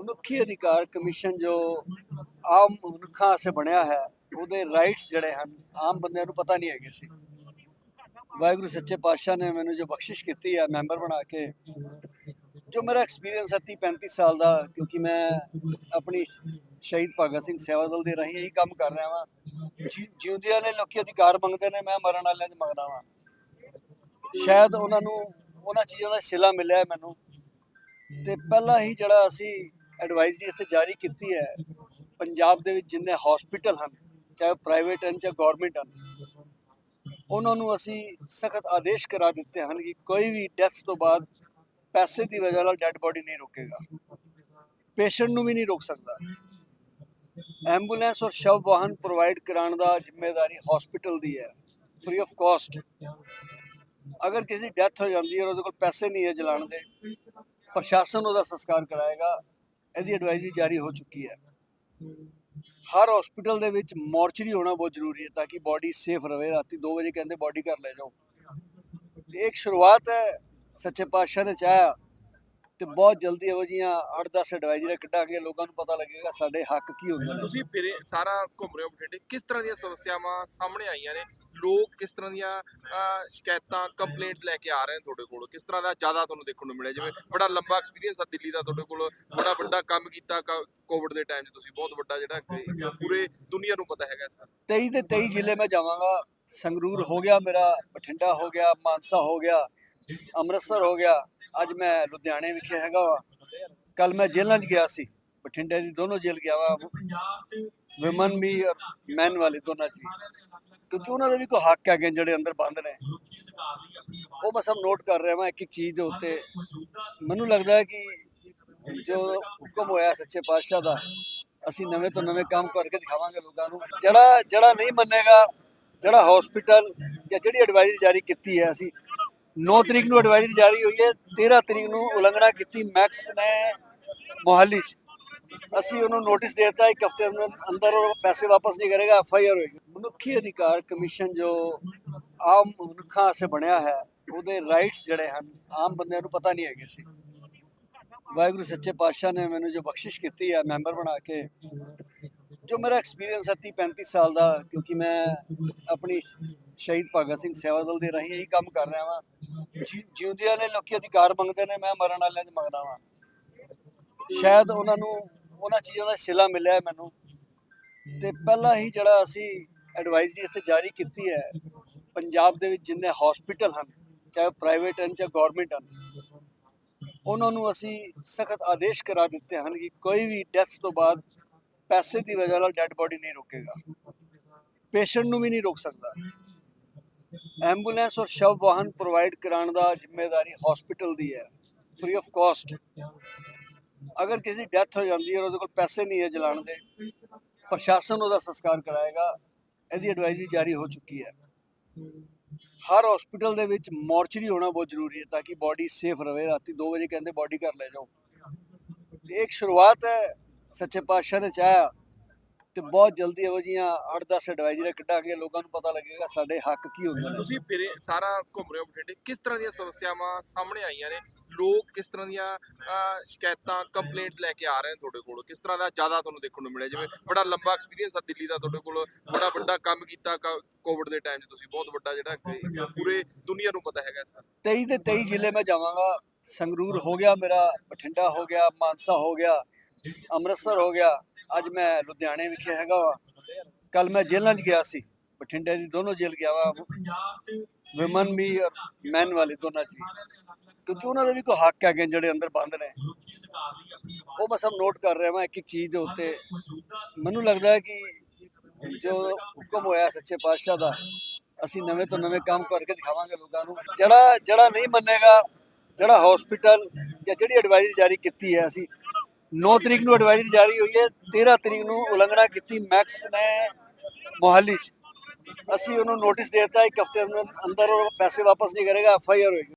ਮਨੁੱਖੀ ਅਧਿਕਾਰ ਕਮਿਸ਼ਨ ਜੋ ਆਮ ਮਨੁੱਖਾਂ ਵਾਸਤੇ ਬਣਿਆ ਹੈ, ਉਹਦੇ ਰਾਈਟਸ ਜਿਹੜੇ ਹਨ, ਆਮ ਬੰਦਿਆਂ ਨੂੰ ਪਤਾ ਨਹੀਂ ਹੈਗੇ ਸੀ। ਵਾਹਿਗੁਰੂ ਸੱਚੇ ਪਾਤਸ਼ਾਹ ਨੇ ਮੈਨੂੰ ਜੋ ਬਖਸ਼ਿਸ਼ ਕੀਤੀ ਹੈ, ਮੈਂਬਰ ਬਣਾ ਕੇ, ਜੋ ਮੇਰਾ ਐਕਸਪੀਰੀਅੰਸ ਹੈ 30 35 ਸਾਲ ਦਾ, ਕਿਉਂਕਿ ਮੈਂ ਆਪਣੀ ਸ਼ਹੀਦ ਭਗਤ ਸਿੰਘ ਸੇਵਾ ਦਲ ਦੇ ਰਾਹੀਂ ਇਹੀ ਕੰਮ ਕਰ ਰਿਹਾ ਵਾਂ। ਜੀ- ਜਿਉਂਦਿਆਂ ਨੇ ਲੋਕੀ ਅਧਿਕਾਰ ਮੰਗਦੇ ਨੇ, ਮੈਂ ਮਰਨ ਵਾਲਿਆਂ ਦੇ ਮੰਗਦਾ ਵਾਂ। ਸ਼ਾਇਦ ਉਹਨਾਂ ਨੂੰ, ਉਹਨਾਂ ਚੀਜ਼ਾਂ ਦਾ ਸਿਲਾ ਮਿਲਿਆ ਮੈਨੂੰ। ਤੇ ਪਹਿਲਾਂ ਹੀ ਜਿਹੜਾ ਅਸੀਂ ਐਡਵਾਈਜ਼ਰੀ ਇੱਥੇ ਜਾਰੀ ਕੀਤੀ ਹੈ, ਪੰਜਾਬ ਦੇ ਵਿੱਚ ਜਿੰਨੇ ਹਸਪੀਟਲ ਹਨ, ਚਾਹੇ ਪ੍ਰਾਈਵੇਟ ਹਨ, ਚਾਹੇ ਗਵਰਨਮੈਂਟ ਹਨ, ਉਹਨਾਂ ਨੂੰ ਅਸੀਂ ਸਖਤ ਆਦੇਸ਼ ਕਰਾ ਦਿੱਤੇ ਹਨ ਕਿ ਕੋਈ ਵੀ ਡੈਥ ਤੋਂ ਬਾਅਦ ਪੈਸੇ ਦੀ ਵਜ੍ਹਾ ਨਾਲ ਡੈੱਡ ਬੋਡੀ ਨਹੀਂ ਰੋਕੇਗਾ। ਪੇਸ਼ੈਂਟ ਨੂੰ ਵੀ ਨਹੀਂ ਰੋਕ ਸਕਦਾ। ਐਂਬੂਲੈਂਸ ਔਰ ਸ਼ਵ ਵਾਹਨ ਪ੍ਰੋਵਾਈਡ ਕਰਾਉਣ ਦਾ ਜ਼ਿੰਮੇਵਾਰੀ ਹਸਪੀਟਲ ਦੀ ਹੈ ਫ੍ਰੀ ਆਫ ਕਾਸਟ ਅਗਰ ਕਿਸੇ ਡੈਥ ਹੋ ਜਾਂਦੀ ਹੈ ਔਰ ਉਹਦੇ ਕੋਲ ਪੈਸੇ ਨਹੀਂ ਹੈ ਜਲਾਉਣ ਦੇ, ਪ੍ਰਸ਼ਾਸਨ ਉਹਦਾ ਸੰਸਕਾਰ ਕਰਾਏਗਾ। ਇਹਦੀ ਐਡਵਾਈਜ਼ਰੀ ਜਾਰੀ ਹੋ ਚੁੱਕੀ ਹੈ। ਹਰ ਹਸਪੀਟਲ ਦੇ ਵਿੱਚ ਮੋਰਚਰੀ ਹੋਣਾ ਬਹੁਤ ਜ਼ਰੂਰੀ ਹੈ ਤਾਂ ਕਿ ਬਾਡੀ ਸੇਫ ਰਵੇ ਰਾਤੀ 2 ਵਜੇ ਕਹਿੰਦੇ ਬਾਡੀ ਘਰ ਲੈ ਜਾਓ। ਇਹ ਇੱਕ ਸ਼ੁਰੂਆਤ ਹੈ ਸੱਚੇ ਪਾਤਸ਼ਾਹ ਨੇ ਚਾਹਿਆ ਤੇ ਬਹੁਤ ਜਲਦੀ ਇਹੋ ਜਿਹੀਆਂ 8-10 ਐਡਵਾਈਜ਼ਰੀ ਕੱਢਾਂਗੇ ਲੋਕਾਂ ਨੂੰ ਪਤਾ ਲੱਗੇਗਾ ਸਾਡੇ ਹੱਕ ਕੀ ਹੁੰਦੇ ਨੇ। ਤੁਸੀਂ ਫਿਰੇ ਸਾਰਾ ਘੁੰਮ ਰਹੇ ਹੋ ਬਠਿੰਡੇ। ਕਿਸ ਤਰ੍ਹਾਂ ਦੀਆਂ ਸਮੱਸਿਆਵਾਂ ਸਾਹਮਣੇ ਆਈਆਂ ਨੇ? ਲੋਕ ਕਿਸ ਤਰ੍ਹਾਂ ਦੀਆਂ ਸ਼ਿਕਾਇਤਾਂ ਕੰਪਲੇਂਟਸ ਲੈ ਕੇ ਆ ਰਹੇ ਨੇ ਤੁਹਾਡੇ ਕੋਲ? ਕਿਸ ਤਰ੍ਹਾਂ ਦਾ ਜ਼ਿਆਦਾ ਤੁਹਾਨੂੰ ਦੇਖਣ ਨੂੰ ਮਿਲਿਆ? ਜਿਵੇਂ ਬੜਾ ਲੰਬਾ ਐਕਸਪੀਰੀਅੰਸ ਆ ਦਿੱਲੀ ਦਾ ਤੁਹਾਡੇ ਕੋਲ ਬੜਾ ਵੱਡਾ ਕੰਮ ਕੀਤਾ ਕੋਵਿਡ ਦੇ ਟਾਈਮ 'ਚ ਤੁਸੀਂ ਬਹੁਤ ਵੱਡਾ ਜਿਹੜਾ ਪੂਰੇ ਦੁਨੀਆ ਨੂੰ ਪਤਾ ਹੈਗਾ ਇਸ ਦਾ 23 ਦੇ 23 ਜ਼ਿਲ੍ਹੇ ਮੈਂ ਜਾਵਾਂਗਾ। ਸੰਗਰੂਰ ਹੋ ਗਿਆ ਮੇਰਾ ਬਠਿੰਡਾ ਹੋ ਗਿਆ ਮਾਨਸਾ ਹੋ ਗਿਆ ਅੰਮ੍ਰਿਤਸਰ ਹੋ ਗਿਆ। ਅੱਜ ਮੈਂ ਲੁਧਿਆਣੇ ਵਿਖੇ ਹੈਗਾ ਵਾ। ਕੱਲ ਮੈਂ ਜੇਲ੍ਹਾਂ 'ਚ ਗਿਆ ਸੀ। ਬਠਿੰਡੇ ਦੀ ਦੋਨੋਂ ਜੇਲ੍ਹ ਗਿਆ ਵਾ। ਵਿਮਨ ਵੀ ਔਰ ਮੈਨ ਵਾਲੀ ਦੋਨਾਂ 'ਚ ਹੀ। ਕਿਉਂਕਿ ਉਹਨਾਂ ਦੇ ਵੀ ਕੋਈ ਹੱਕ ਹੈਗੇ ਜਿਹੜੇ ਅੰਦਰ ਬੰਦ ਨੇ। ਉਹ ਮੈਂ ਸਭ ਨੋਟ ਕਰ ਰਿਹਾ ਮੈਂ ਇੱਕ ਇੱਕ ਚੀਜ਼ ਦੇ ਉੱਤੇ। ਮੈਨੂੰ ਲੱਗਦਾ ਹੈ ਕਿ ਜੋ ਹੁਕਮ ਹੋਇਆ ਸੱਚੇ ਪਾਤਸ਼ਾਹ ਦਾ, ਅਸੀਂ ਨਵੇਂ ਤੋਂ ਨਵੇਂ ਕੰਮ ਕਰਕੇ ਦਿਖਾਵਾਂਗੇ ਲੋਕਾਂ ਨੂੰ। ਜਿਹੜਾ ਜਿਹੜਾ ਨਹੀਂ ਮੰਨੇਗਾ, ਜਿਹੜਾ ਹਸਪੀਟਲ ਜਾਂ ਜਿਹੜੀ ਐਡਵਾਈਜ਼ਰੀ ਜਾਰੀ ਕੀਤੀ ਹੈ, ਅਸੀਂ 9 ਤਰੀਕ ਨੂੰ ਐਡਵਾਈਜ਼ਰੀ ਜਾਰੀ ਹੋਈ ਹੈ 13 ਤਰੀਕ ਨੂੰ ਉਲੰਘਣਾ ਕੀਤੀ ਮੈਕਸ ਨੇ ਮੋਹਾਲੀ 'ਚ। ਅਸੀਂ ਉਹਨੂੰ ਨੋਟਿਸ ਦੇ ਦਿੱਤਾ, ਇੱਕ ਹਫ਼ਤੇ ਦੇ ਅੰਦਰ ਉਹ ਪੈਸੇ ਵਾਪਸ ਨਹੀਂ ਕਰੇਗਾ ਐਫ ਆਈ ਆਰ ਹੋਏਗੀ। ਮਨੁੱਖੀ ਅਧਿਕਾਰ ਕਮਿਸ਼ਨ ਜੋ ਆਮ ਮਨੁੱਖਾਂ ਵਾਸਤੇ ਬਣਿਆ ਹੈ, ਉਹਦੇ ਰਾਈਟਸ ਜਿਹੜੇ ਹਨ, ਆਮ ਬੰਦਿਆਂ ਨੂੰ ਪਤਾ ਨਹੀਂ ਹੈਗੇ ਸੀ। ਵਾਹਿਗੁਰੂ ਸੱਚੇ ਪਾਤਸ਼ਾਹ ਨੇ ਮੈਨੂੰ ਜੋ ਬਖਸ਼ਿਸ਼ ਕੀਤੀ ਹੈ, ਮੈਂਬਰ ਬਣਾ ਕੇ, ਜੋ ਮੇਰਾ ਐਕਸਪੀਰੀਅੰਸ ਹੈ 30 35 ਸਾਲ ਦਾ, ਕਿਉਂਕਿ ਮੈਂ ਆਪਣੀ ਸ਼ਹੀਦ ਭਗਤ ਸਿੰਘ ਸੇਵਾ ਦਲ ਦੇ ਰਾਹੀਂ ਇਹੀ ਕੰਮ ਕਰ ਰਿਹਾ ਵਾਂ। ਜੀ- ਜਿਉਂਦਿਆਂ ਨੇ ਲੋਕੀ ਅਧਿਕਾਰ ਮੰਗਦੇ ਨੇ, ਮੈਂ ਮਰਨ ਵਾਲਿਆਂ ਦੇ ਮੰਗਦਾ ਵਾਂ। ਸ਼ਾਇਦ ਉਹਨਾਂ ਨੂੰ ਉਹਨਾਂ ਚੀਜ਼ਾਂ ਦਾ ਸਿਲਾ ਮਿਲਿਆ ਹੈ ਮੈਨੂੰ। ਤੇ ਪਹਿਲਾਂ ਹੀ ਜਿਹੜਾ ਅਸੀਂ ਐਡਵਾਈਸ ਜੀ ਇੱਥੇ ਜਾਰੀ ਕੀਤੀ ਹੈ, ਪੰਜਾਬ ਦੇ ਵਿੱਚ ਜਿੰਨੇ ਹਸਪੀਟਲ ਹਨ, ਚਾਹੇ ਪ੍ਰਾਈਵੇਟ ਹਨ ਚਾਹੇ ਗਵਰਨਮੈਂਟ ਹਨ, ਉਹਨਾਂ ਨੂੰ ਅਸੀਂ ਸਖਤ ਆਦੇਸ਼ ਕਰਾ ਦਿੱਤੇ ਹਨ ਕਿ ਕੋਈ ਵੀ ਡੈਥ ਤੋਂ ਬਾਅਦ ਪੈਸੇ ਦੀ ਵਜ੍ਹਾ ਨਾਲ ਡੈੱਡ ਬੋਡੀ ਨਹੀਂ ਰੋਕੇਗਾ। ਪੇਸ਼ੈਂਟ ਨੂੰ ਵੀ ਨਹੀਂ ਰੋਕ ਸਕਦਾ। ਐਂਬੂਲੈਂਸ ਔਰ ਸ਼ਵ ਵਾਹਨ ਪ੍ਰੋਵਾਈਡ ਕਰਾਉਣ ਦਾ ਜ਼ਿੰਮੇਵਾਰੀ ਹਸਪੀਟਲ ਦੀ ਹੈ ਫ੍ਰੀ ਆਫ ਕਾਸਟ ਅਗਰ ਕਿਸੇ ਦੀ ਡੈਥ ਹੋ ਜਾਂਦੀ ਹੈ ਉਹਦੇ ਕੋਲ ਪੈਸੇ ਨਹੀਂ ਹੈ ਜਲਾਉਣ ਦੇ, ਪ੍ਰਸ਼ਾਸਨ ਉਹਦਾ ਸੰਸਕਾਰ ਕਰਾਏਗਾ, ਇਹਦੀ ਐਡਵਾਈਜ਼ਰੀ ਜਾਰੀ ਹੋ ਚੁੱਕੀ ਹੈ। ਹਰ ਹਸਪੀਟਲ ਦੇ ਵਿੱਚ ਮੋਰਚਰੀ ਹੋਣਾ ਬਹੁਤ ਜ਼ਰੂਰੀ ਹੈ ਤਾਂ ਕਿ ਬਾਡੀ ਸੇਫ ਰਵੇ ਰਾਤੀ 2 ਵਜੇ ਕਹਿੰਦੇ ਬਾਡੀ ਘਰ ਲੈ ਜਾਓ। ਇਹ ਇੱਕ ਸ਼ੁਰੂਆਤ ਹੈ, ਸੱਚੇ ਪਾਤਸ਼ਾਹ ਨੇ ਚਾਹਿਆ। ਤੇ ਬਹੁਤ ਜਲਦੀ ਇਹੋ ਜਿਹੀਆਂ 8-10 ਐਡਵਾਈਜ਼ਰੀ ਕੱਢਾਂਗੇ ਲੋਕਾਂ ਨੂੰ ਪਤਾ ਲੱਗੇਗਾ ਸਾਡੇ ਹੱਕ ਕੀ ਹੁੰਦੇ ਨੇ। ਤੁਸੀਂ ਫਿਰੇ ਸਾਰਾ ਘੁੰਮ ਰਹੇ ਹੋ ਬਠਿੰਡੇ ਕਿਸ ਤਰ੍ਹਾਂ ਦੀਆਂ ਸਮੱਸਿਆਵਾਂ ਸਾਹਮਣੇ ਆਈਆਂ ਨੇ? ਲੋਕ ਕਿਸ ਤਰ੍ਹਾਂ ਦੀਆਂ ਸ਼ਿਕਾਇਤਾਂ ਕੰਪਲੇਂਟਸ ਲੈ ਕੇ ਆ ਰਹੇ ਨੇ ਤੁਹਾਡੇ ਕੋਲ? ਕਿਸ ਤਰ੍ਹਾਂ ਦਾ ਜ਼ਿਆਦਾ ਤੁਹਾਨੂੰ ਦੇਖਣ ਨੂੰ ਮਿਲਿਆ? ਜਿਵੇਂ ਬੜਾ ਲੰਬਾ ਐਕਸਪੀਰੀਅੰਸ ਆ ਦਿੱਲੀ ਦਾ ਤੁਹਾਡੇ ਕੋਲ ਬੜਾ ਵੱਡਾ ਕੰਮ ਕੀਤਾ ਕੋਵਿਡ ਦੇ ਟਾਈਮ 'ਚ ਤੁਸੀਂ ਬਹੁਤ ਵੱਡਾ ਜਿਹੜਾ ਪੂਰੇ ਦੁਨੀਆ ਨੂੰ ਪਤਾ ਹੈਗਾ ਇਸ ਦਾ 23 ਦੇ 23 ਜ਼ਿਲ੍ਹੇ ਮੈਂ ਜਾਵਾਂਗਾ ਸੰਗਰੂਰ ਹੋ ਗਿਆ ਮੇਰਾ ਬਠਿੰਡਾ ਹੋ ਗਿਆ ਮਾਨਸਾ ਹੋ ਗਿਆ ਅੰਮ੍ਰਿਤਸਰ ਹੋ ਗਿਆ ਅੱਜ ਮੈਂ ਲੁਧਿਆਣੇ ਵਿਖੇ ਹੈਗਾ ਵਾ। ਕੱਲ ਮੈਂ ਜੇਲ੍ਹਾਂ 'ਚ ਗਿਆ ਸੀ। ਬਠਿੰਡੇ ਦੀ ਦੋਨੋਂ ਜੇਲ੍ਹ ਗਿਆ ਵਾ। ਵਿਮਨ ਵੀ ਔਰ ਮੈਨ ਵਾਲੀ ਦੋਨਾਂ 'ਚ। ਕਿਉਂਕਿ ਉਹਨਾਂ ਦੇ ਵੀ ਕੋਈ ਹੱਕ ਹੈਗੇ ਜਿਹੜੇ ਅੰਦਰ ਬੰਦ ਨੇ। ਉਹ ਮੈਂ ਸਭ ਨੋਟ ਕਰ ਰਿਹਾ ਮੈਂ ਇੱਕ ਇੱਕ ਚੀਜ਼ ਦੇ ਉੱਤੇ। ਮੈਨੂੰ ਲੱਗਦਾ ਹੈ ਕਿ ਜੋ ਹੁਕਮ ਹੋਇਆ ਸੱਚੇ ਪਾਤਸ਼ਾਹ ਦਾ, ਅਸੀਂ ਨਵੇਂ ਤੋਂ ਨਵੇਂ ਕੰਮ ਕਰਕੇ ਦਿਖਾਵਾਂਗੇ ਲੋਕਾਂ ਨੂੰ। ਜਿਹੜਾ ਜਿਹੜਾ ਨਹੀਂ ਮੰਨੇਗਾ, ਜਿਹੜਾ ਹਸਪੀਟਲ ਜਾਂ ਜਿਹੜੀ ਐਡਵਾਈਜ਼ਰੀ ਜਾਰੀ ਕੀਤੀ ਹੈ ਅਸੀਂ 9 ਤਰੀਕ ਨੂੰ ਐਡਵਾਈਜ਼ਰੀ ਜਾਰੀ ਹੋਈ ਹੈ 13 ਤਰੀਕ ਨੂੰ ਉਲੰਘਣਾ ਕੀਤੀ ਮੈਕਸ ਨੇ ਮੋਹਾਲੀ 'ਚ। ਅਸੀਂ ਉਹਨੂੰ ਨੋਟਿਸ ਦੇ ਦਿੱਤਾ, ਇੱਕ ਹਫ਼ਤੇ ਅੰਦਰ ਅੰਦਰ ਉਹ ਪੈਸੇ ਵਾਪਸ ਨਹੀਂ ਕਰੇਗਾ ਐਫ ਆਈ ਆਰ ਹੋਏਗੀ।